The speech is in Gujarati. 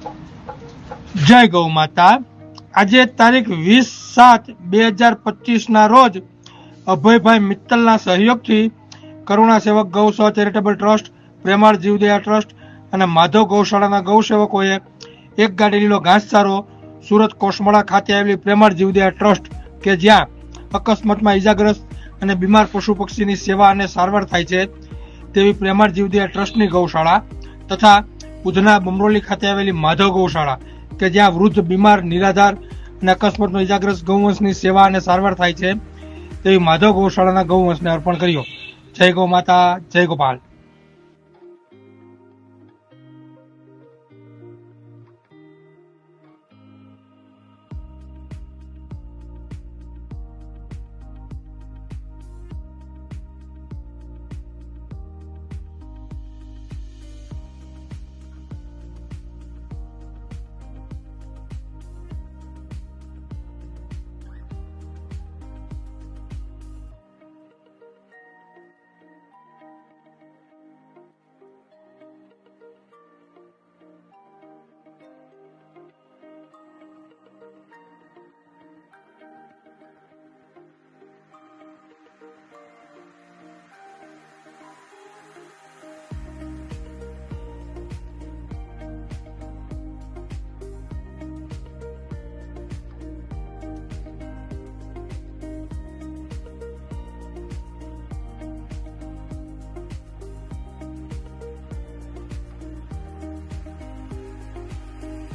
જય ગૌ માતા. આજે તારીખ વીસ સાત બે હજાર પચીસ ના રોજ અભયભાઈ મિત્તલના સહયોગથી કરુણા સેવક ગૌ સેવા ચેરિટેબલ ટ્રસ્ટ, પ્રેમાળ જીવદયા ટ્રસ્ટ અને માધવ ગૌશાળાના ગૌસેવકોએ એક ગાડી લીલો ઘાસચારો સુરત કોસમોડા ખાતે આવેલી પ્રેમાળ જીવદયા ટ્રસ્ટ કે જ્યાં અકસ્માતમાં ઈજાગ્રસ્ત અને બીમાર પશુ પક્ષીની સેવા અને સારવાર થાય છે તેવી પ્રેમાળ જીવદયા ટ્રસ્ટની ગૌશાળા તથા ઉધના બમરોલી ખાતે આવેલી માધવ ગૌશાળા, કે જ્યાં વૃદ્ધ, બીમાર, નિરાધાર અને અકસ્માતનો ઇજાગ્રસ્ત ગૌવંશની સેવા અને સારવાર થાય છે, તેવી માધવ ગૌશાળાના ગૌવંશને અર્પણ કર્યો. જય ગૌ માતા, જય ગોપાલ.